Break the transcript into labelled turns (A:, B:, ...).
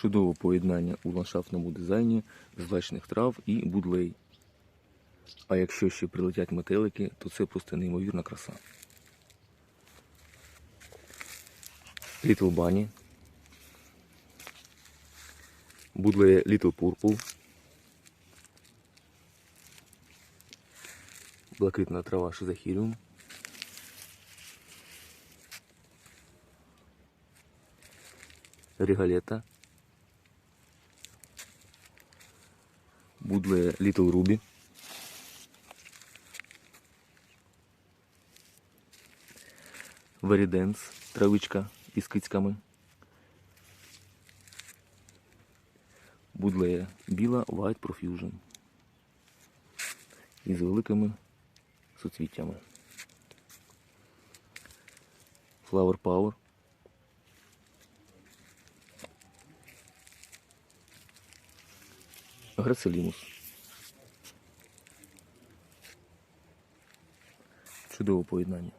A: Чудове поєднання у ландшафтному дизайні злачних трав і будлей. А якщо ще прилетять метелики, то це просто неймовірна краса. Little Bunny. Будлеє Little Purple. Блакитна трава шизахіріум. Регалета. Будле Little Ruby. Веріденс, травичка із кицьками. Будлеє біла White Profusion. Із великими суцвіттями. Flower Power. Грацелімус. Чудове поєднання.